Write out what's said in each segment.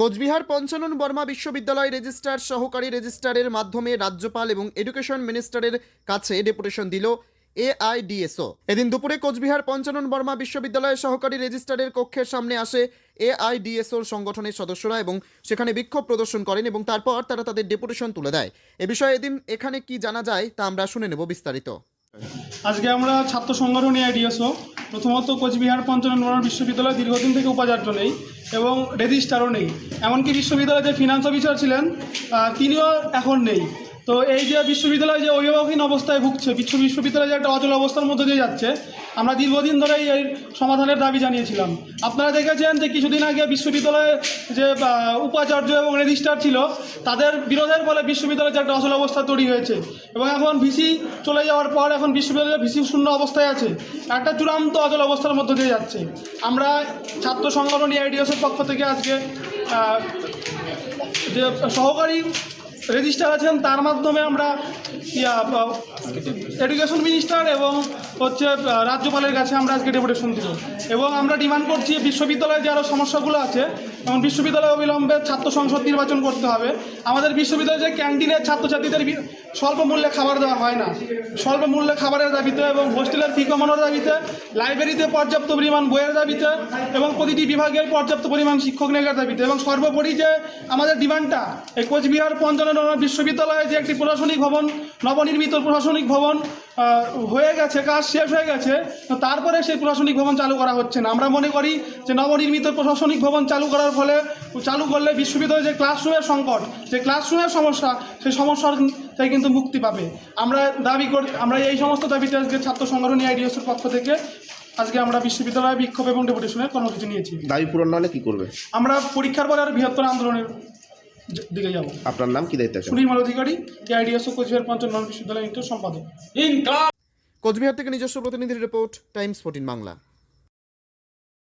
কোচবিহার পঞ্চানন বর্মা বিশ্ববিদ্যালয় রেজিস্ট্রার সহকারী রেজিস্ট্রারের মাধ্যমে রাজ্যপাল এবং এডুকেশন মিনিস্টারের কাছে ডেপুটেশন দিল এআইডিএসও। এদিন দুপুরে কোচবিহার পঞ্চানন বর্মা বিশ্ববিদ্যালয়ের সহকারী রেজিস্ট্রারের কক্ষের সামনে আসে এআইডিএসওর সংগঠনের সদস্যরা এবং সেখানে বিক্ষোভ প্রদর্শন করেন এবং তারপর তারা তাদের ডেপুটেশন তুলে দেয়। এ বিষয়ে এদিন এখানে কি জানা যায় তা আমরা শুনে নেব বিস্তারিত। আজকে আমরা ছাত্র সংগঠন আইডিএসও প্রথমত কোচবিহার পঞ্চনন বিশ্ববিদ্যালয় দীর্ঘদিন থেকে উপাচার্য নেই এবং রেজিস্ট্রারও নেই। এমনকি বিশ্ববিদ্যালয়ে যে ফিনান্স অফিসার ছিলেন তিনিও এখন নেই। তো এই যে বিশ্ববিদ্যালয় যে অভিভাবকহীন অবস্থায় ভুগছে, বিশ্ব বিশ্ববিদ্যালয় যে একটা অচল অবস্থার মধ্যে দিয়ে যাচ্ছে, আমরা দীর্ঘদিন ধরেই এই সমাধানের দাবি জানিয়েছিলাম। আপনারা দেখেছেন যে কিছুদিন আগে বিশ্ববিদ্যালয়ে যে উপাচার্য এবং রেজিস্ট্রার ছিল, তাদের বিরোধের ফলে বিশ্ববিদ্যালয়ে যে একটা অচল অবস্থা তৈরি হয়েছে এবং এখন ভিসি চলে যাওয়ার পর এখন বিশ্ববিদ্যালয়ে ভিসি শূন্য অবস্থায় আছে। একটা চূড়ান্ত অচল অবস্থার মধ্যে দিয়ে যাচ্ছে। আমরা ছাত্র সংগঠন এআইডিএসের পক্ষ থেকে আজকে যে সহকারী রেজিস্টার আছেন, তার মাধ্যমে আমরা, ইয়া এডুকেশন মিনিস্টার এবং হচ্ছে রাজ্যপালের কাছে আমরা আজকে ডেপুটেশন দিব। এবং আমরা ডিমান্ড করছি বিশ্ববিদ্যালয়ে যে আরও সমস্যাগুলো আছে, যেমন বিশ্ববিদ্যালয় অবিলম্বে ছাত্র সংসদ নির্বাচন করতে হবে। আমাদের বিশ্ববিদ্যালয়ে যে ক্যান্টিনের ছাত্রছাত্রীদের স্বল্প মূল্যে খাবার দেওয়া হয় না। স্বল্প মূল্যে খাবারের দাবিতে এবং হোস্টেলের ফি কমানোর দাবিতে, লাইব্রেরিতে পর্যাপ্ত পরিমাণ বইয়ের দাবিতে এবং প্রতিটি বিভাগের পর্যাপ্ত পরিমাণ শিক্ষক নিয়োগের দাবিতে। এবং সর্বোপরি যে আমাদের ডিমান্ডটা এই কোচবিহার পঞ্চানন বিশ্ববিদ্যালয়ে যে একটি প্রশাসনিক ভবন, নবনির্মিত প্রশাসনিক ভবন হয়ে গেছে, কাজ শেষ হয়ে গেছে তারপরে সেই প্রশাসনিক ভবন চালু করা হচ্ছে না। আমরা মনে করি যে নবনির্মিত প্রশাসনিক ভবন চালু করার ফলে, চালু করলে বিশ্ববিদ্যালয়ে যে ক্লাসরুমের সংকট, যে ক্লাসরুমের সমস্যা, সেই সমস্যার থেকে কিন্তু মুক্তি পাবে। আমরা দাবি করি আমরা এই সমস্ত দাবিতে আজকে ছাত্র সংগঠন আইডিএসের পক্ষ থেকে আজকে আমরা বিশ্ববিদ্যালয়ে বিক্ষোভ এবং ডেপুটেশনের কর্মসূচি নিয়েছি। দাবি পূরণ না হলে কি করবে? আমরা পরীক্ষার পরে আর বৃহত্তর আন্দোলনের দিকে যাব। আপনার নাম কি দায়িত্ব সুনির্মল অধিকারী এআইডিএস ও কোচবিহার পঞ্চম বিশ্ববিদ্যালয় ইন্টার সম্পাদক। কোচবিহার থেকে নিজস্ব প্রতিনিধির report Times fourteen Bangla.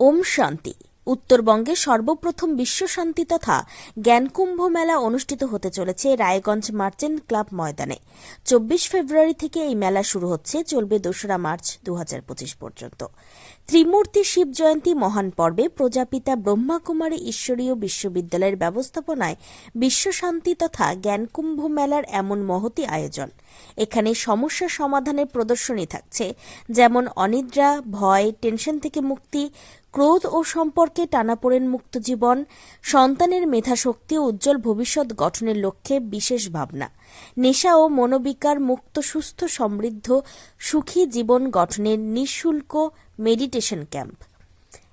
ওম শান্তি। উত্তরবঙ্গে সর্বপ্রথম বিশ্ব শান্তি তথা জ্ঞানকুম্ভ মেলা অনুষ্ঠিত হতে চলেছে রায়গঞ্জ মার্চেন্ট ক্লাব ময়দানে। চব্বিশ ফেব্রুয়ারি থেকে এই মেলা শুরু হচ্ছে, চলবে দোসরা মার্চ দু হাজার পঁচিশ পর্যন্ত। ত্রিমূর্তি শিব জয়ন্তী মহান পর্বে প্রজাপিতা ব্রহ্মাকুমারী ঈশ্বরীয় বিশ্ববিদ্যালয়ের ব্যবস্থাপনায় বিশ্ব শান্তি তথা জ্ঞানকুম্ভ মেলার এমন মহতি আয়োজন। এখানে সমস্যা সমাধানের প্রদর্শনী থাকছে, যেমন অনিদ্রা, ভয়, টেনশন থেকে মুক্তি, ক্রোধ ও সম্পর্কে টানাপোড়েন মুক্ত জীবন সন্তানের মেধাশক্তি ও উজ্জ্বল ভবিষ্যৎ গঠনের লক্ষ্যে বিশেষ ভাবনা, নেশা ও মনোবিকার মুক্ত, সুস্থ, সমৃদ্ধ, সুখী জীবন গঠনের নিঃশুল্ক মেডিটেশন ক্যাম্প।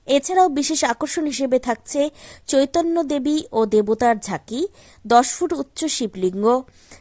এছাড়াও বিশেষ আকর্ষণ হিসেবে থাকছে চৈতন্য দেবী ও দেবতার ঝাঁকি, দশ ফুট উচ্চ শিবলিঙ্গ